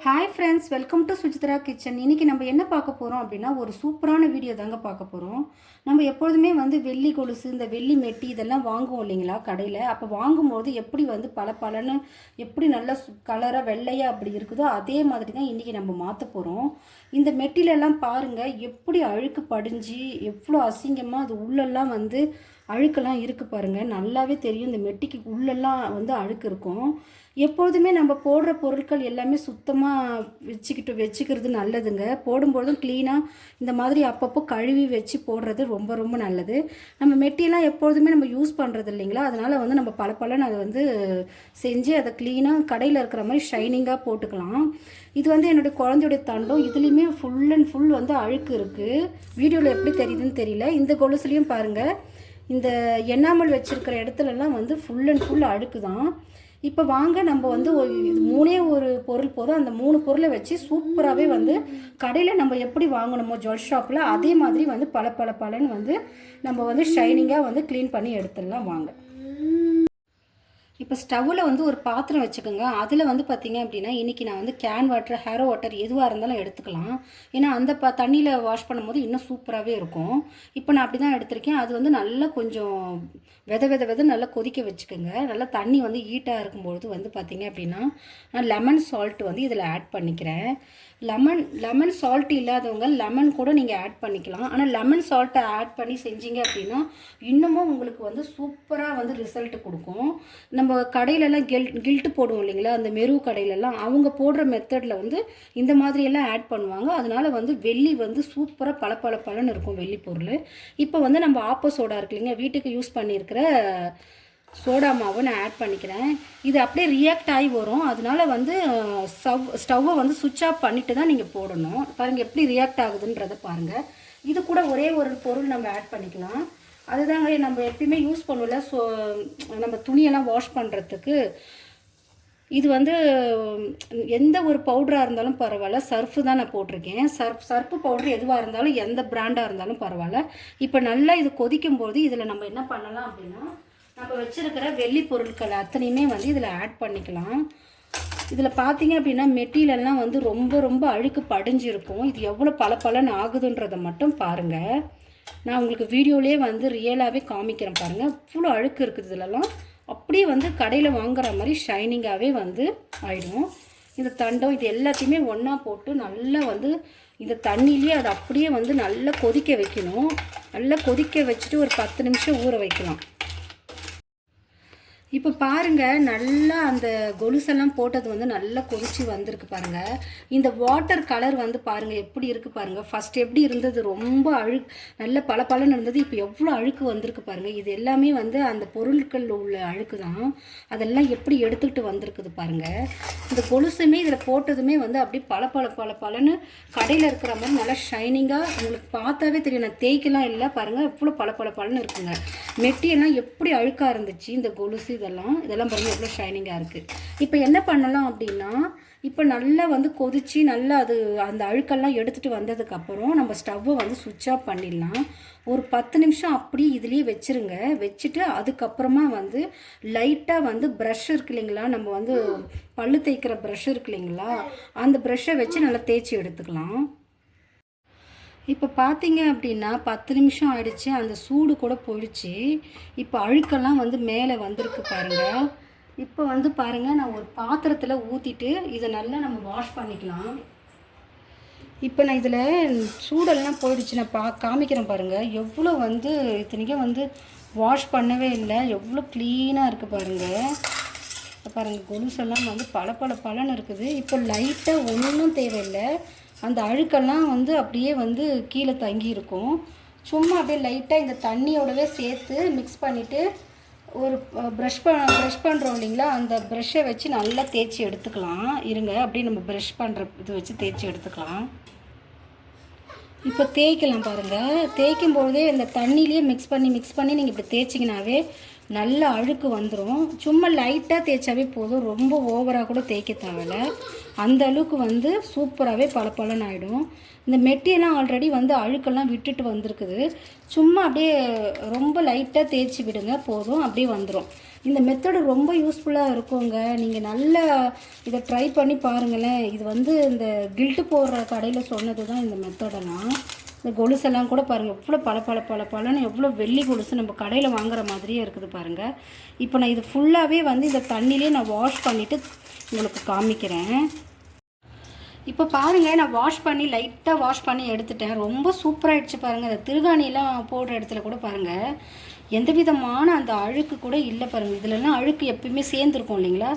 Hi friends welcome to Sujithra kitchen இன்றைக்கி நம்ம என்ன பார்க்க போகிறோம் அப்படின்னா ஒரு சூப்பரான வீடியோ தாங்க பார்க்க போகிறோம் நம்ம எப்பொழுதுமே வந்து வெள்ளி கொலுசு இந்த வெள்ளி மெட்டி இதெல்லாம் வாங்குவோம் இல்லைங்களா கடையில். அப்போ வாங்கும்போது எப்படி வந்து பல பலன்னு எப்படி நல்ல கலராக வெள்ளையாக அப்படி இருக்குதோ அதே மாதிரி தான் இன்றைக்கி நம்ம மாற்ற போகிறோம் இந்த மெட்டிலெல்லாம் பாருங்கள் எப்படி அழுக்கு படிஞ்சு எவ்வளோ அசிங்கமாக அது உள்ளெல்லாம் வந்து அழுக்கெல்லாம் இருக்குது பாருங்கள் நல்லாவே தெரியும். இந்த மெட்டிக்கு உள்ளெல்லாம் வந்து அழுக்கு இருக்கும். எப்பொழுதுமே நம்ம போடுற பொருட்கள் எல்லாமே சுத்தமாக வச்சுக்கிட்டு வச்சுக்கிறது நல்லதுங்க. போடும்போதும் க்ளீனாக இந்த மாதிரி அப்பப்போ கழுவி வச்சு போடுறது ரொம்ப ரொம்ப நல்லது. நம்ம மெட்டியெல்லாம் எப்பொழுதுமே நம்ம யூஸ் பண்ணுறது இல்லைங்களா? அதனால் வந்து நம்ம பல பலன்னு அதை வந்து செஞ்சு அதை க்ளீனாக கடையில் இருக்கிற மாதிரி ஷைனிங்காக போட்டுக்கலாம். இது வந்து என்னுடைய குழந்தையுடைய தண்டம். இதுலேயுமே ஃபுல் அண்ட் ஃபுல் வந்து அழுக்கு இருக்குது வீடியோவில் எப்படி தெரியுதுன்னு தெரியல. இந்த கொலுசுலேயும் பாருங்கள் இந்த எண்ணாமல் வச்சுருக்கிற இடத்துலலாம் வந்து ஃபுல் அண்ட் ஃபுல் அழுக்கு தான் இப்போ வாங்க நம்ம வந்து ஒரு இது மூணே ஒரு பொருள் போதும். அந்த மூணு பொருளை வச்சு சூப்பராகவே வந்து கடையில் நம்ம எப்படி வாங்கணுமோ ஜுவல் ஷாப்பில் அதே மாதிரி வந்து பல பல பலன்னு வந்து நம்ம வந்து ஷைனிங்காக வந்து க்ளீன் பண்ணி எடுத்துடலாம் வாங்க. இப்போ ஸ்டவ்வில் வந்து ஒரு பாத்திரம் வச்சுக்கோங்க. அதில் வந்து பார்த்தீங்க அப்படின்னா இன்றைக்கி நான் வந்து கேன் வாட்டர் ஹேரோ வாட்டர் எதுவாக இருந்தாலும் எடுத்துக்கலாம். ஏன்னா அந்த ப தண்ணியில் வாஷ் பண்ணும்போது இன்னும் சூப்பராகவே இருக்கும். இப்போ நான் அப்படி தான் எடுத்திருக்கேன். அது வந்து நல்லா கொஞ்சம் வித வித வித நல்லா கொதிக்க வச்சுக்கோங்க. நல்லா தண்ணி வந்து ஹீட்டாக இருக்கும்பொழுது வந்து பார்த்தீங்க அப்படின்னா நான் லெமன் சால்ட் வந்து இதில் ஆட் பண்ணிக்கிறேன். லெமன் லெமன் சால்ட் இல்லாதவங்க லெமன் கூட நீங்கள் ஆட் பண்ணிக்கலாம். ஆனால் லெமன் சால்ட்டை ஆட் பண்ணி செஞ்சீங்க அப்படின்னா இன்னமும் உங்களுக்கு வந்து சூப்பராக வந்து ரிசல்ட் கொடுக்கும். நம்ம கடையிலலாம் கில் கில்ட்டு போடுவோம் இல்லைங்களா? அந்த மெரு கடையிலலாம் அவங்க போடுற மெத்தடில் வந்து இந்த மாதிரியெல்லாம் ஆட் பண்ணுவாங்க. அதனால் வந்து வெள்ளி வந்து சூப்பராக பல பல பலன்னு இருக்கும் வெள்ளி பொருள். இப்போ வந்து நம்ம ஆப்போசோடா இருக்கு இல்லைங்க வீட்டுக்கு யூஸ் பண்ணியிருக்கிற சோடா மாவை நான் ஆட் பண்ணிக்கிறேன். இது அப்படியே ரியாக்ட் ஆகி வரும். அதனால வந்து ஸ்டவ் ஸ்டவ்வை வந்து சுவிட்ச் ஆஃப் பண்ணிட்டு தான் நீங்கள் போடணும். பாருங்கள் எப்படி ரியாக்ட் ஆகுதுன்றதை பாருங்கள் இது கூட ஒரே ஒரு பொருள் நம்ம ஆட் பண்ணிக்கலாம். அதுதாங்க நம்ம எப்பயுமே யூஸ் பண்ணுவோம்ல. ஸோ நம்ம துணியெல்லாம் வாஷ் பண்ணுறதுக்கு இது வந்து எந்த ஒரு பவுடராக இருந்தாலும் பரவாயில்ல. சர்ஃபு தான் நான் போட்டிருக்கேன். சர்ஃப் சர்ஃபு பவுடர் எதுவாக இருந்தாலும் எந்த பிராண்டாக இருந்தாலும் பரவாயில்ல. இப்போ நல்லா இது கொதிக்கும் போது இதில் நம்ம என்ன பண்ணலாம் அப்படின்னா நம்ம வச்சுருக்கிற வெள்ளி பொருட்கள் அத்தனையுமே வந்து இதில் ஆட் பண்ணிக்கலாம். இதில் பார்த்தீங்க அப்படின்னா மெட்டீரியல்லாம் வந்து ரொம்ப ரொம்ப அழுக்கு படிஞ்சிருக்கும். இது எவ்வளோ பல பலன் ஆகுதுன்றதை மட்டும் பாருங்கள் நான் உங்களுக்கு வீடியோலேயே வந்து ரியலாகவே காமிக்கிறேன் பாருங்கள் இவ்வளோ அழுக்கு இருக்குது இதிலலாம். அப்படியே வந்து கடையில் வாங்குற மாதிரி ஷைனிங்காகவே வந்து ஆயிடும். இந்த தண்டம் இது எல்லாத்தையுமே ஒன்றா போட்டு நல்லா வந்து இந்த தண்ணியிலே அதை அப்படியே வந்து நல்லா கொதிக்க வைக்கணும். நல்லா கொதிக்க வச்சுட்டு ஒரு பத்து நிமிஷம் ஊற வைக்கலாம். இப்போ பாருங்க நல்லா அந்த கொலுசெல்லாம் போட்டது வந்து நல்லா கொதிச்சு வந்திருக்கு பாருங்க. இந்த வாட்டர் கலர் வந்து பாருங்கள் எப்படி இருக்குது பாருங்கள் ஃபர்ஸ்ட் எப்படி இருந்தது? ரொம்ப அழுக் நல்ல பல இருந்தது. இப்போ எவ்வளோ அழுக்கு வந்திருக்கு பாருங்கள் இது எல்லாமே வந்து அந்த பொருட்கள் உள்ள அழுக்கு தான் அதெல்லாம் எப்படி எடுத்துக்கிட்டு வந்திருக்குது பாருங்க. இந்த கொலுசுமே இதில் போட்டதுமே வந்து அப்படியே பல பல பல பலன்னு கடையில் இருக்கிற மாதிரி நல்லா ஷைனிங்காக உங்களுக்கு பார்த்தாவே தெரியும். நான் தேய்க்கலாம் இல்லை பாருங்கள் எவ்வளோ பல பல பலன்னு இருக்குங்க. மெட்டியெல்லாம் எப்படி அழுக்காக இருந்துச்சு? இந்த கொலுசு இதெல்லாம் இதெல்லாம் பாருங்கள் எவ்வளோ ஷைனிங்காக இருக்குது இப்போ என்ன பண்ணலாம் அப்படின்னா இப்போ நல்லா வந்து கொதித்து நல்லா அது அந்த அழுக்கெல்லாம் எடுத்துகிட்டு வந்ததுக்கப்புறம் நம்ம ஸ்டவ்வை வந்து சுவிட்ச் ஆஃப் பண்ணிடலாம். ஒரு பத்து நிமிஷம் அப்படியே இதுலேயே வச்சுருங்க. வச்சுட்டு அதுக்கப்புறமா வந்து லைட்டாக வந்து ப்ரஷ் இருக்கு இல்லைங்களா? நம்ம வந்து பல்லு தேய்க்கிற ப்ரஷ் இருக்கு இல்லைங்களா? அந்த ப்ரஷ்ஷை வச்சு நல்லா தேய்ச்சி எடுத்துக்கலாம். இப்போ பார்த்தீங்க அப்படின்னா பத்து நிமிஷம் ஆயிடுச்சு அந்த சூடு கூட போயிடுச்சு. இப்போ அழுக்கெல்லாம் வந்து மேலே வந்திருக்கு பாருங்கள் இப்போ வந்து பாருங்கள் நான் ஒரு பாத்திரத்தில் ஊற்றிட்டு இதை நல்லா நம்ம வாஷ் பண்ணிக்கலாம். இப்போ நான் இதில் சூடெல்லாம் போயிடுச்சு நான் பா காமிக்கிறேன் பாருங்கள் எவ்வளோ வந்து இத்தனைக்கும் வந்து வாஷ் பண்ணவே இல்லை. எவ்வளோ க்ளீனாக இருக்குது பாருங்கள் பாருங்கள் கொலுசெல்லாம் வந்து பல பல பலன்னு இருக்குது. இப்போ லைட்டாக ஒன்றும் தேவையில்லை. அந்த அழுக்கெல்லாம் வந்து அப்படியே வந்து கீழே தங்கியிருக்கும். சும்மா அப்படியே லைட்டாக இந்த தண்ணியோடவே சேர்த்து மிக்ஸ் பண்ணிவிட்டு ஒரு ப்ரஷ் ப ப்ரஷ் பண்ணுறோம் இல்லைங்களா? அந்த ப்ரஷ்ஷை வச்சு நல்லா தேய்ச்சி எடுத்துக்கலாம். இருங்க அப்படியே நம்ம ப்ரஷ் பண்ணுற இது வச்சு தேய்ச்சி எடுத்துக்கலாம். இப்போ தேய்க்கலாம் பாருங்கள் தேய்க்கும் பொழுதே இந்த தண்ணியிலேயே மிக்ஸ் பண்ணி மிக்ஸ் பண்ணி நீங்கள் இப்படி தேய்ச்சிங்கனாவே நல்ல அழுக்கு வந்துடும் சும்மா லைட்டாக தேய்ச்சாவே போதும். ரொம்ப ஓவராக கூட தேய்க்க தேவையில்ல. அந்த அளவுக்கு வந்து சூப்பராகவே பளபளன்னு ஆகிடும் இந்த மெட்டியெல்லாம் ஆல்ரெடி வந்து அழுக்கெல்லாம் விட்டுட்டு வந்திருக்குது. சும்மா அப்படியே ரொம்ப லைட்டாக தேய்ச்சி விடுங்க. போதும். அப்படியே வந்துடும் இந்த மெத்தடு ரொம்ப யூஸ்ஃபுல்லாக இருக்குங்க. நீங்கள் நல்லா இதை ட்ரை பண்ணி பாருங்களேன். இது வந்து இந்த கில்ட்டு போடுற கடையில் சொன்னது தான் இந்த மெத்தடெல்லாம் இந்த கொலுசெல்லாம் கூட பாருங்கள் எவ்வளோ பல பல பல பலன்னு எவ்வளோ வெள்ளி கொலுசு நம்ம கடையில் வாங்குற மாதிரியே இருக்குது பாருங்கள் இப்போ நான் இது ஃபுல்லாகவே வந்து இந்த தண்ணியிலே நான் வாஷ் பண்ணிவிட்டு உங்களுக்கு காமிக்கிறேன். இப்போ பாருங்கள் நான் வாஷ் பண்ணி லைட்டாக வாஷ் பண்ணி எடுத்துட்டேன். ரொம்ப சூப்பராகிடுச்சு பாருங்கள் அந்த திருகாணியெல்லாம் போடுற இடத்துல கூட பாருங்கள் எந்த விதமான அந்த அழுக்கு கூட இல்லை பாருங்கள் இதுலலாம் அழுக்கு எப்பயுமே சேர்ந்துருக்கும் இல்லைங்களா?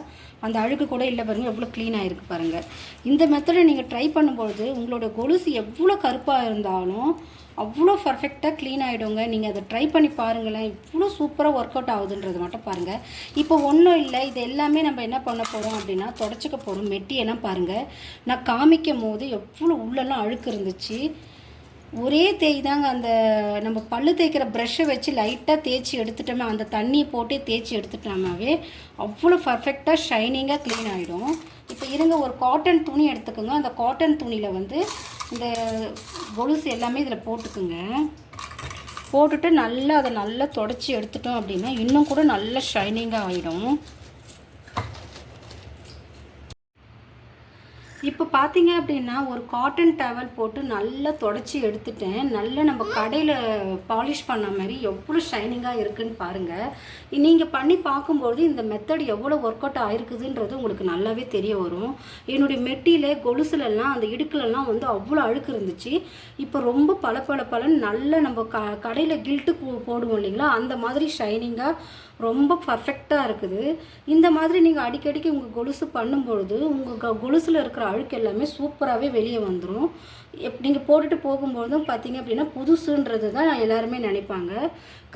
அந்த அழுக்கு கூட இல்லை பாருங்கள் எவ்வளோ க்ளீனாக இருக்குது பாருங்கள் இந்த மெத்தடை நீங்கள் ட்ரை பண்ணும்பொழுது உங்களோட கொலுசு எவ்வளோ கருப்பாக இருந்தாலும் அவ்வளோ பர்ஃபெக்டாக க்ளீன் ஆகிடுங்க நீங்கள் அதை ட்ரை பண்ணி பாருங்களேன். இவ்வளோ சூப்பராக ஒர்க் அவுட் ஆகுதுன்றது மட்டும் பாருங்கள் இப்போ ஒன்றும் இல்லை. இது எல்லாமே நம்ம என்ன பண்ண போகிறோம் அப்படின்னா தொடச்சிக்க போகிறோம் மெட்டியெல்லாம் பாருங்கள் நான் காமிக்கும் போது எவ்வளோ உள்ளெல்லாம் அழுக்கு இருந்துச்சு. ஒரே தேய் தாங்க அந்த நம்ம பல்லு தேய்க்கிற ப்ரஷ்ஷை வச்சு லைட்டாக தேய்ச்சி எடுத்துட்டோமே அந்த தண்ணியை போட்டே தேய்ச்சி எடுத்துட்டோம்னாவே அவ்வளோ பர்ஃபெக்டாக ஷைனிங்காக க்ளீன் ஆகிடும் இப்போ இருங்க ஒரு காட்டன் துணி எடுத்துக்கோங்க. அந்த காட்டன் துணியில் வந்து இந்த கொலுசு எல்லாமே இதில் போட்டுக்குங்க. போட்டுட்டு நல்லா அதை நல்லா தொடச்சி எடுத்துட்டோம் அப்படின்னா இன்னும் கூட நல்லா ஷைனிங்காக ஆகிடும் இப்போ பார்த்தீங்க அப்படின்னா ஒரு காட்டன் டவல் போட்டு நல்லா தொடச்சி எடுத்துட்டேன். நல்லா நம்ம கடையில் பாலிஷ் பண்ண மாதிரி எவ்வளோ ஷைனிங்காக இருக்குன்னு பாருங்கள் நீங்கள் பண்ணி பார்க்கும்போது இந்த மெத்தட் எவ்வளோ ஒர்க் அவுட் ஆயிருக்குதுன்றது உங்களுக்கு நல்லாவே தெரிய வரும். என்னுடைய மெட்டியில் கொலுசுலலாம் அந்த இடுக்குலலாம் வந்து அவ்வளோ அழுக்கு இருந்துச்சு. இப்போ ரொம்ப பல பல பலன்னு நல்லா நம்ம க கடையில் கில்ட்டு போடுவோம் இல்லைங்களா? அந்த மாதிரி ஷைனிங்காக ரொம்ப பர்ஃபெக்டாக இருக்குது. இந்த மாதிரி நீங்கள் அடிக்கடிக்கு உங்கள் கொலுசு பண்ணும்பொழுது உங்கள் க கொலுசில் இருக்கிற அழுக்கு எல்லாமே சூப்பராகவே வெளியே வந்துடும் எப் நீங்கள் போட்டுட்டு போகும்பொழுதும் பார்த்தீங்க அப்படின்னா புதுசுன்றது தான் எல்லாருமே நினைப்பாங்க.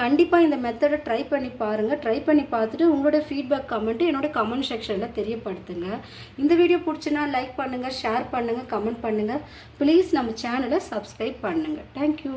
கண்டிப்பாக இந்த மெத்தடை ட்ரை பண்ணி பாருங்கள் ட்ரை பண்ணி பார்த்துட்டு உங்களோட ஃபீட்பேக் கமெண்ட்டு என்னோட கமெண்ட் செக்ஷனில் தெரியப்படுத்துங்க. இந்த வீடியோ பிடிச்சினா லைக் பண்ணுங்கள் ஷேர் பண்ணுங்கள் கமெண்ட் பண்ணுங்கள் ப்ளீஸ் நம்ம சேனலை சப்ஸ்கிரைப் பண்ணுங்கள் தேங்க்யூ